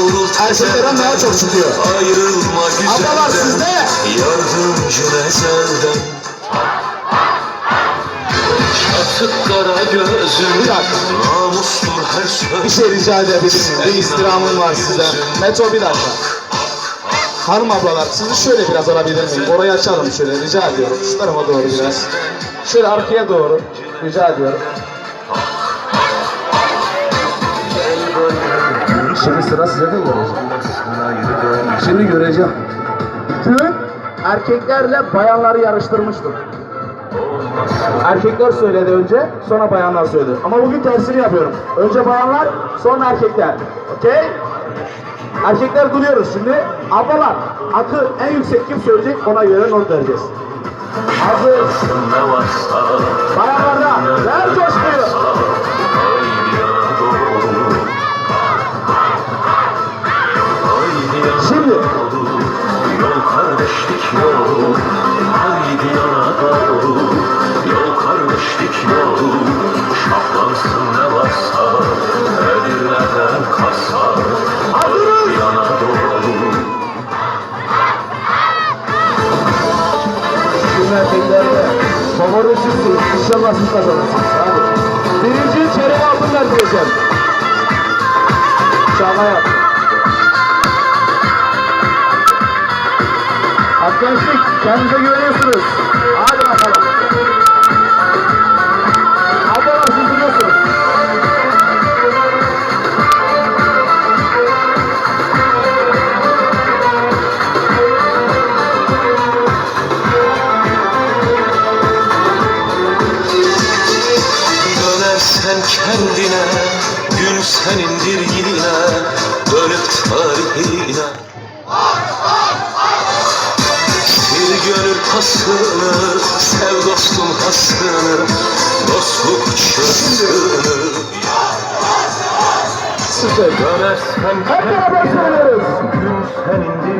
Kavrul Erkeklerden daha çok çıkıyor. Ablalar sizde. Yardımcı ezelden Çatık kara gözüm Bir dakika. Namustur her söz Bir şey rica edebilir miyim? Bir istirhamım var sizden. Meto bir dakika. Hanım ablalar sizi şöyle biraz alabilir miyim? Orayı açalım şöyle rica ediyorum. Şu tarafa doğru biraz. Şöyle arkaya doğru rica ediyorum. Şimdi sıra size de gelecek. Şimdi göreceğim. Dün erkeklerle bayanları yarıştırmıştım. Erkekler söyledi önce, sonra bayanlar söyledi. Ama bugün tersini yapıyorum. Önce bayanlar, sonra erkekler. Okey? Erkekler duruyoruz şimdi. Ablalar, akı en yüksek kim söyleyecek ona göre not vereceğiz. Hazır. Şimdi erkeklerde favori sizsiniz. İnşallah siz kazanırsınız. Hadi. Birinci çeyrek altınlar diyeceğim. Şaka yap. Arkadaşlık kendinize güveniyorsunuz. Hadi bakalım. Dönersen kendine Gün senindir yine Dönüp tarihine Sil gönül pasını Sev dostum hasını Dostluk çözsünü. Dönersen söylüyoruz. Gün senindir